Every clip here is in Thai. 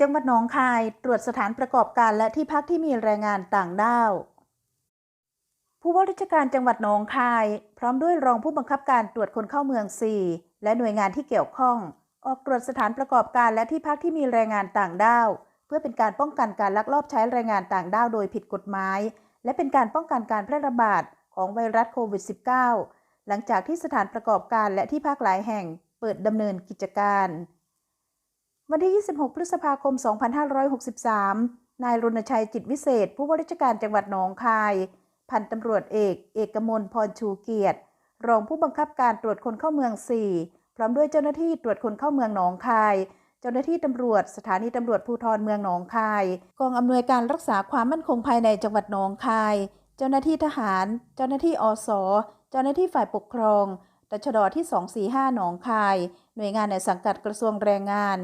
จังหวัดหนองคายตรวจสถานประกอบการและที่พักที่มีแรงงานต่างด้าว ผู้ว่าราชการจังหวัดหนองคาย พร้อมด้วยรองผู้บังคับการตรวจคนเข้าเมือง 4 และหน่วยงานที่เกี่ยวข้อง ออกตรวจสถานประกอบการและที่พักที่มีแรงงานต่างด้าว เพื่อเป็นการป้องกันการลักลอบใช้แรงงานต่างด้าวโดยผิดกฎหมาย และเป็นการป้องกันการแพร่ระบาดของไวรัสโควิด -19 หลังจากที่สถานประกอบการและที่พักหลายแห่งเปิดดำเนินกิจการ วันที่ 26 พฤษภาคม 2563 นายรณชัยจิตวิเศษ ผู้ว่าราชการจังหวัดหนองคาย พันตำรวจเอก เอกมลพรชูเกียรติ รองผู้บังคับการตรวจคนเข้าเมือง 4 พร้อมด้วยเจ้าหน้าที่ตรวจคนเข้าเมืองหนองคาย เจ้าหน้าที่ตำรวจ สถานีตำรวจภูธรเมืองหนองคาย กองอำนวยการรักษาความมั่นคงภายในจังหวัดหนองคาย เจ้าหน้าที่ทหาร เจ้าหน้าที่อสเจ้าหน้าที่ฝ่ายปกครองตชดที่ 245 หนองคาย หน่วยงานในสังกัดกระทรวงแรงงาน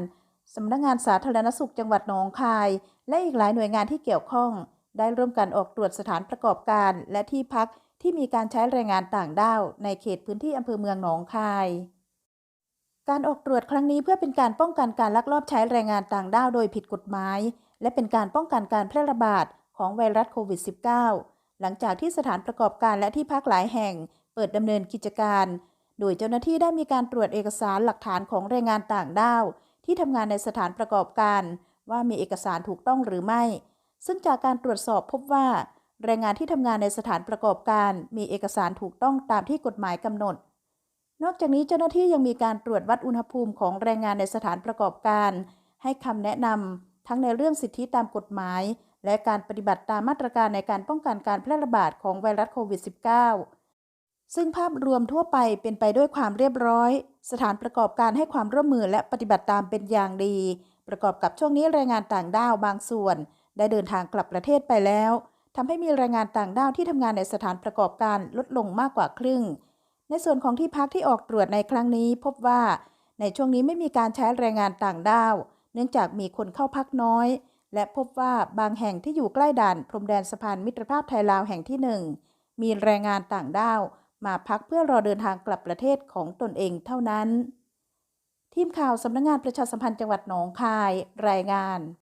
สำนักงงานสาธารณสุขจังหวัดหนองคาย และอีกหลายหน่วยงานที่เกี่ยวข้อง ได้ร่วมกันออกตรวจสถานประกอบการ และที่พักที่มีการใช้แรงงานต่างด้าวในเขตพื้นที่อำเภอเมืองหนองคาย การออกตรวจครั้งนี้เพื่อเป็นการป้องกันการลักลอบใช้แรงงานต่างด้าวโดยผิดกฎหมาย และเป็นการป้องกันการแพร่ระบาดของไวรัสโควิด -19 หลังจากที่สถานประกอบการและที่พักหลายแห่ง เปิดดำเนินกิจการ โดยเจ้าหน้าที่ได้มีการตรวจเอกสารหลักฐานของแรงงานต่างด้าว ที่ทำงานในสถานประกอบการ ว่ามีเอกสารถูกต้องหรือไม่ ซึ่งจากการตรวจสอบพบว่าแรงงานที่ทำงานในสถานประกอบการ มีเอกสารถูกต้องตามที่กฎหมายกำหนด นอกจากนี้เจ้าหน้าที่ยังมีการตรวจวัดอุณหภูมิของแรงงานในสถานประกอบการ ให้คำแนะนำทั้งในเรื่องสิทธิตามกฎหมาย และการปฏิบัติตามมาตรการในการป้องกันการแพร่ระบาดของไวรัสโควิด -19 ซึ่งภาพรวมทั่วไปเป็นไปด้วยความเรียบร้อย สถานประกอบการให้ความร่วมมือและปฏิบัติตามเป็นอย่างดี ประกอบกับช่วงนี้แรงงานต่างด้าวบางส่วน ได้เดินทางกลับประเทศไปแล้วทำให้มีแรงงานต่างด้าวที่ทำงานในสถานประกอบการลดลงมากกว่าครึ่ง ในส่วนของที่พักที่ออกตรวจในครั้งนี้ พบว่าในช่วงนี้ไม่มีการใช้แรงงานต่างด้าว เนื่องจากมีคนเข้าพักน้อย และพบว่าบางแห่งที่อยู่ใกล้ด่านพรมแดนสะพานมิตรภาพไทยลาวแห่งที่หนึ่งมีแรงงานต่างด้าว มาพักเพื่อรอเดินทางกลับประเทศของตนเองเท่านั้น ทีมข่าวสำนักงงานประชาสัมพันธ์จังหวัดหนองคาย รายงาน